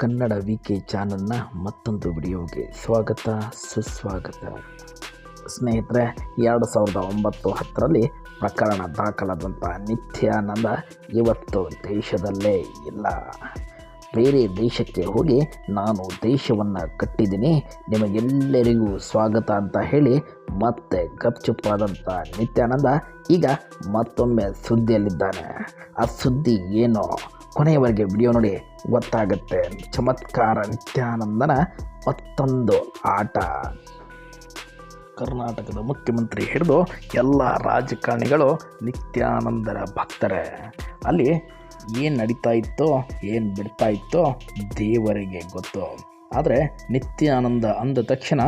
Kannada V K ಚಾನಲ್ನ ಮತ್ತೊಂದು ವಿಡಿಯೋಗೆ ಸ್ವಾಗತ, ಸುಸ್ವಾಗತ. ಸ್ನೇಹಿತರೆ, ಎರಡು ಸಾವಿರದ ಒಂಬತ್ತು ಹತ್ತರಲ್ಲಿ ಪ್ರಕರಣ ದಾಖಲಾದಂಥ ನಿತ್ಯಾನಂದ ಇವತ್ತು ದೇಶದಲ್ಲೇ ಇಲ್ಲ. ಬೇರೆ ದೇಶಕ್ಕೆ ಹೋಗಿ ನಾನು ದೇಶವನ್ನು ಕಟ್ಟಿದ್ದೀನಿ, ನಿಮಗೆಲ್ಲರಿಗೂ ಸ್ವಾಗತ ಅಂತ ಹೇಳಿ ಮತ್ತೆ ಗಪ್ಚುಪ್ಪಾದಂಥ ನಿತ್ಯಾನಂದ ಈಗ ಮತ್ತೊಮ್ಮೆ ಸುದ್ದಿಯಲ್ಲಿದ್ದಾನೆ. ಆ ಸುದ್ದಿ ಏನು? ಕೊನೆಯವರೆಗೆ ವಿಡಿಯೋ ನೋಡಿ ಗೊತ್ತಾಗುತ್ತೆ. ಚಮತ್ಕಾರ, ನಿತ್ಯಾನಂದನ ಮತ್ತೊಂದು ಆಟ. ಕರ್ನಾಟಕದ ಮುಖ್ಯಮಂತ್ರಿ ಹಿಡಿದು ಎಲ್ಲ ರಾಜಕಾರಣಿಗಳು ನಿತ್ಯಾನಂದರ ಭಕ್ತರೇ. ಅಲ್ಲಿ ಏನು ನಡೀತಾ ಇತ್ತೋ, ಏನು ಬಿಡ್ತಾ ಇತ್ತೋ ದೇವರಿಗೆ ಗೊತ್ತು. ಆದರೆ ನಿತ್ಯಾನಂದ ಅಂದ ತಕ್ಷಣ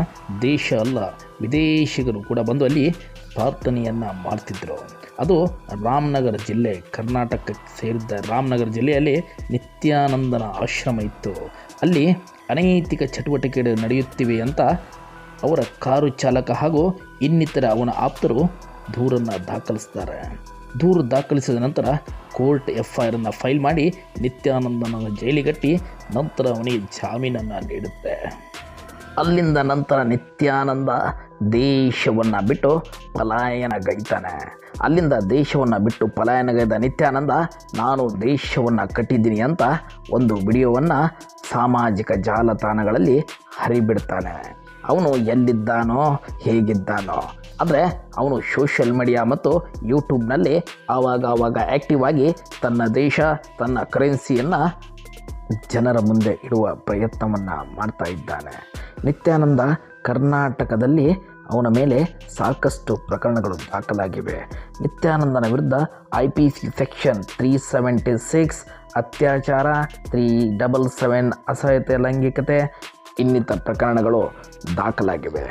ದೇಶ ಅಲ್ಲ, ವಿದೇಶಿಗರು ಕೂಡ ಬಂದು ಅಲ್ಲಿ ಪ್ರಾರ್ಥನೆಯನ್ನು ಮಾಡ್ತಿದ್ದರು ಅದು ರಾಮನಗರ ಜಿಲ್ಲೆ, ಕರ್ನಾಟಕಕ್ಕೆ ಸೇರಿದ್ದ ರಾಮನಗರ ಜಿಲ್ಲೆಯಲ್ಲಿ ನಿತ್ಯಾನಂದನ ಆಶ್ರಮ ಇತ್ತು. ಅಲ್ಲಿ ಅನೈತಿಕ ಚಟುವಟಿಕೆಗಳು ನಡೆಯುತ್ತಿವೆ ಅಂತ ಅವರ ಕಾರು ಚಾಲಕ ಹಾಗೂ ಇನ್ನಿತರ ಅವನ ಆಪ್ತರು ದೂರನ್ನು ದಾಖಲಿಸ್ತಾರೆ. ದೂರು ದಾಖಲಿಸಿದ ನಂತರ ಕೋರ್ಟ್ ಎಫ್ ಐ ಫೈಲ್ ಮಾಡಿ ನಿತ್ಯಾನಂದನ ಜೈಲಿಗಟ್ಟಿ ನಂತರ ಅವನಿಗೆ ಜಾಮೀನನ್ನು ನೀಡುತ್ತೆ. ಅಲ್ಲಿಂದ ನಂತರ ನಿತ್ಯಾನಂದ ದೇಶವನ್ನು ಬಿಟ್ಟು ಪಲಾಯನಗೈತಾನೆ. ಅಲ್ಲಿಂದ ದೇಶವನ್ನು ಬಿಟ್ಟು ಪಲಾಯನಗೈದ ನಿತ್ಯಾನಂದ, ನಾನು ದೇಶವನ್ನು ಕಟ್ಟಿದ್ದೀನಿ ಅಂತ ಒಂದು ವಿಡಿಯೋವನ್ನು ಸಾಮಾಜಿಕ ಜಾಲತಾಣಗಳಲ್ಲಿ ಹರಿಬಿಡ್ತಾನೆ. ಅವನು ಎಲ್ಲಿದ್ದಾನೋ, ಹೇಗಿದ್ದಾನೋ ಅಂದರೆ ಅವನು ಸೋಷಿಯಲ್ ಮೀಡಿಯಾ ಮತ್ತು ಯೂಟ್ಯೂಬ್ನಲ್ಲಿ ಆವಾಗ ಆವಾಗ ಆ್ಯಕ್ಟಿವ್ ಆಗಿ ತನ್ನ ದೇಶ, ತನ್ನ ಕರೆನ್ಸಿಯನ್ನು ಜನರ ಮುಂದೆ ಇಡುವ ಪ್ರಯತ್ನವನ್ನು ಮಾಡ್ತಾ ಇದ್ದಾನೆ. ನಿತ್ಯಾನಂದ ಕರ್ನಾಟಕದಲ್ಲಿ ಅವನ ಮೇಲೆ ಸಾಕಷ್ಟು ಪ್ರಕರಣಗಳು ದಾಖಲಾಗಿವೆ. ನಿತ್ಯಾನಂದನ ವಿರುದ್ಧ I P C section three seventy six ಅತ್ಯಾಚಾರ ತ್ರೀ ಡಬಲ್ ಸೆವೆನ್ ಅಸಹ್ಯತೆ, ಲೈಂಗಿಕತೆ ಇನ್ನಿತರ ಪ್ರಕರಣಗಳು ದಾಖಲಾಗಿವೆ.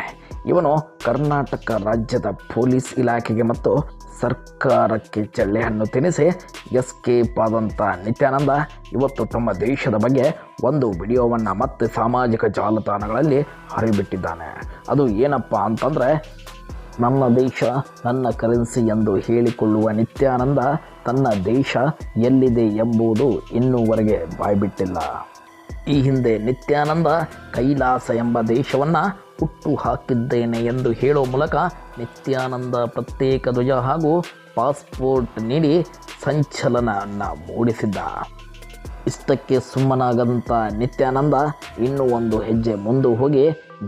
ಇವನು ಕರ್ನಾಟಕ ರಾಜ್ಯದ ಪೊಲೀಸ್ ಇಲಾಖೆಗೆ ಮತ್ತು ಸರ್ಕಾರಕ್ಕೆ ಚಳ್ಳೆಹಣ್ಣು ತಿನ್ನಿಸಿ ಎಸ್ಕೇಪ್ ಆದಂಥ ನಿತ್ಯಾನಂದ ಇವತ್ತು ತಮ್ಮ ದೇಶದ ಬಗ್ಗೆ ಒಂದು ವಿಡಿಯೋವನ್ನು ಮತ್ತೆ ಸಾಮಾಜಿಕ ಜಾಲತಾಣಗಳಲ್ಲಿ ಹರಿಬಿಟ್ಟಿದ್ದಾನೆ. ಅದು ಏನಪ್ಪ ಅಂತಂದರೆ, ನನ್ನ ದೇಶ ನನ್ನ ಕರೆನ್ಸಿ ಎಂದು ಹೇಳಿಕೊಳ್ಳುವ ನಿತ್ಯಾನಂದ ತನ್ನ ದೇಶ ಎಲ್ಲಿದೆ ಎಂಬುದು ಇನ್ನೂವರೆಗೆ ಬಾಯ್ಬಿಟ್ಟಿಲ್ಲ. ಈ ಹಿಂದೆ ನಿತ್ಯಾನಂದ ಕೈಲಾಸ ಎಂಬ ದೇಶವನ್ನು ಹುಟ್ಟು ಹಾಕಿದ್ದೇನೆ ಎಂದು ಹೇಳೋ ಮೂಲಕ ನಿತ್ಯಾನಂದ ಪ್ರತ್ಯೇಕ ಧ್ವಜ ಹಾಗೂ ಪಾಸ್ಪೋರ್ಟ್ ನೀಡಿ ಸಂಚಲನವನ್ನು ಮೂಡಿಸಿದ್ದ. ಇಷ್ಟಕ್ಕೆ ಸುಮ್ಮನಾಗದಂಥ ನಿತ್ಯಾನಂದ ಇನ್ನೂ ಒಂದು ಹೆಜ್ಜೆ ಮುಂದೆ ಹೋಗಿ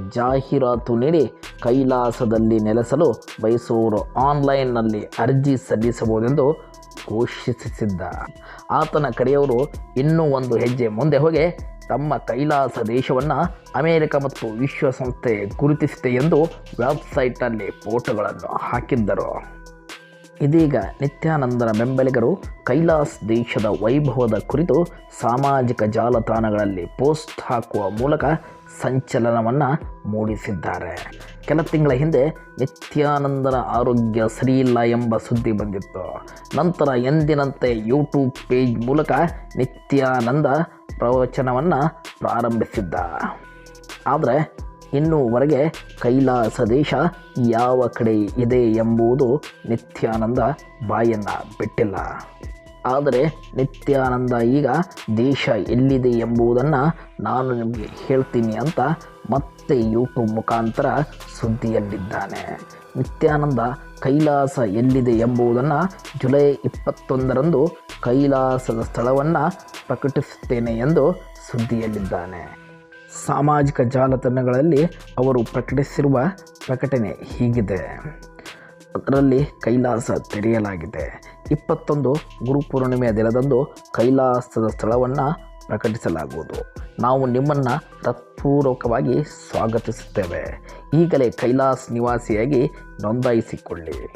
ಜಾಹೀರಾತು ನೀಡಿ ಕೈಲಾಸದಲ್ಲಿ ನೆಲೆಸಲು ಬಯಸುವವರು ಆನ್ಲೈನ್ನಲ್ಲಿ ಅರ್ಜಿ ಸಲ್ಲಿಸಬಹುದೆಂದು ಘೋಷಿಸಿದ್ದ ಆತನ ಕಡೆಯವರು ಇನ್ನೂ ಒಂದು ಹೆಜ್ಜೆ ಮುಂದೆ ಹೋಗಿ ತಮ್ಮ ಕೈಲಾಸ ದೇಶವನ್ನು ಅಮೆರಿಕ ಮತ್ತು ವಿಶ್ವಸಂಸ್ಥೆ ಗುರುತಿಸಿದೆ ಎಂದು ವೆಬ್ಸೈಟಲ್ಲಿ ಫೋಟೋಗಳನ್ನು ಹಾಕಿದ್ದರು. ಇದೀಗ ನಿತ್ಯಾನಂದರ ಬೆಂಬಲಿಗರು ಕೈಲಾಸ್ ದೇಶದ ವೈಭವದ ಕುರಿತು ಸಾಮಾಜಿಕ ಜಾಲತಾಣಗಳಲ್ಲಿ ಪೋಸ್ಟ್ ಹಾಕುವ ಮೂಲಕ ಸಂಚಲನವನ್ನು ಮೂಡಿಸಿದ್ದಾರೆ. ಕೆಲ ತಿಂಗಳ ಹಿಂದೆ ನಿತ್ಯಾನಂದನ ಆರೋಗ್ಯ ಸರಿಯಿಲ್ಲ ಎಂಬ ಸುದ್ದಿ ಬಂದಿತ್ತು. ನಂತರ ಎಂದಿನಂತೆ ಯೂಟ್ಯೂಬ್ ಪೇಜ್ ಮೂಲಕ ನಿತ್ಯಾನಂದ ಪ್ರವಚನವನ್ನು ಪ್ರಾರಂಭಿಸಿದ್ದ. ಆದರೆ ಇನ್ನೂವರೆಗೆ ಕೈಲಾಸ ದೇಶ ಯಾವ ಕಡೆ ಇದೆ ಎಂಬುದು ನಿತ್ಯಾನಂದ ಬಾಯನ್ನು ಬಿಟ್ಟಿಲ್ಲ. ಆದರೆ ನಿತ್ಯಾನಂದ ಈಗ ದೇಶ ಎಲ್ಲಿದೆ ಎಂಬುದನ್ನು ನಾನು ನಿಮಗೆ ಹೇಳ್ತೀನಿ ಅಂತ ಮತ್ತೆ ಯೂಟ್ಯೂಬ್ ಮುಖಾಂತರ ಸುದ್ದಿಯಲ್ಲಿದ್ದಾನೆ. ನಿತ್ಯಾನಂದ, ಕೈಲಾಸ ಎಲ್ಲಿದೆ ಎಂಬುದನ್ನು ಜುಲೈ ಇಪ್ಪತ್ತೊಂದರಂದು ಕೈಲಾಸದ ಸ್ಥಳವನ್ನು ಪ್ರಕಟಿಸುತ್ತೇನೆ ಎಂದು ಸುದ್ದಿಯಲ್ಲಿದ್ದಾನೆ. ಸಾಮಾಜಿಕ ಜಾಲತಾಣಗಳಲ್ಲಿ ಅವರು ಪ್ರಕಟಿಸಿರುವ ಪ್ರಕಟಣೆ ಹೀಗಿದೆ. ಅದರಲ್ಲಿ ಕೈಲಾಸ ತೆರೆಯಲಾಗಿದೆ. ಇಪ್ಪತ್ತೊಂದು ಗುರುಪೂರ್ಣಿಮೆಯ ದಿನದಂದು ಕೈಲಾಸದ ಸ್ಥಳವನ್ನು ಪ್ರಕಟಿಸಲಾಗುವುದು. ನಾವು ನಿಮ್ಮನ್ನು ಹೃತ್ಪೂರ್ವಕವಾಗಿ ಸ್ವಾಗತಿಸುತ್ತೇವೆ. ಈಗಲೇ ಕೈಲಾಸ್ ನಿವಾಸಿಯಾಗಿ ನೋಂದಾಯಿಸಿಕೊಳ್ಳಿ.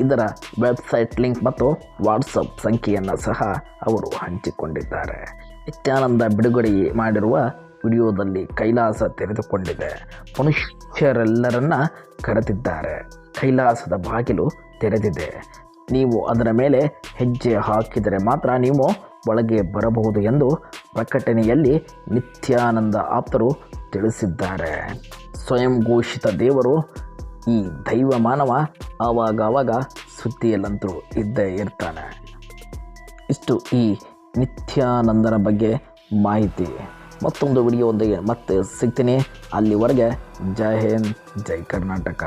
ಇದರ ವೆಬ್ಸೈಟ್ ಲಿಂಕ್ ಮತ್ತು ವಾಟ್ಸಪ್ ಸಂಖ್ಯೆಯನ್ನು ಸಹ ಅವರು ಹಂಚಿಕೊಂಡಿದ್ದಾರೆ. ನಿತ್ಯಾನಂದ ಬಿಡುಗಡೆ ಮಾಡಿರುವ ವಿಡಿಯೋದಲ್ಲಿ ಕೈಲಾಸ ತೆರೆದುಕೊಂಡಿದೆ. ಮನುಷ್ಯರೆಲ್ಲರನ್ನ ಕರೆದಿದ್ದಾರೆ. ಕೈಲಾಸದ ಬಾಗಿಲು ತೆರೆದಿದೆ. ನೀವು ಅದರ ಮೇಲೆ ಹೆಜ್ಜೆ ಹಾಕಿದರೆ ಮಾತ್ರ ನೀವು ಒಳಗೆ ಬರಬಹುದು ಎಂದು ಪ್ರಕಟಣೆಯಲ್ಲಿ ನಿತ್ಯಾನಂದ ಆಪ್ತರು ತಿಳಿಸಿದ್ದಾರೆ. ಸ್ವಯಂ ಘೋಷಿತ ದೇವರು ಈ ದೈವ ಮಾನವ ಆವಾಗ ಆವಾಗ ಸುದ್ದಿಯಲ್ಲಂತೂ ಇದ್ದೇ ಇರ್ತಾನೆ. ಇಷ್ಟು ಈ ನಿತ್ಯಾನಂದನ ಬಗ್ಗೆ ಮಾಹಿತಿ. ಮತ್ತೊಂದು ವಿಡಿಯೋ ಒಂದಿಗೆ ಮತ್ತೆ ಸಿಗ್ತೀನಿ. ಅಲ್ಲಿವರೆಗೆ ಜೈ ಹಿಂದ್, ಜೈ ಕರ್ನಾಟಕ.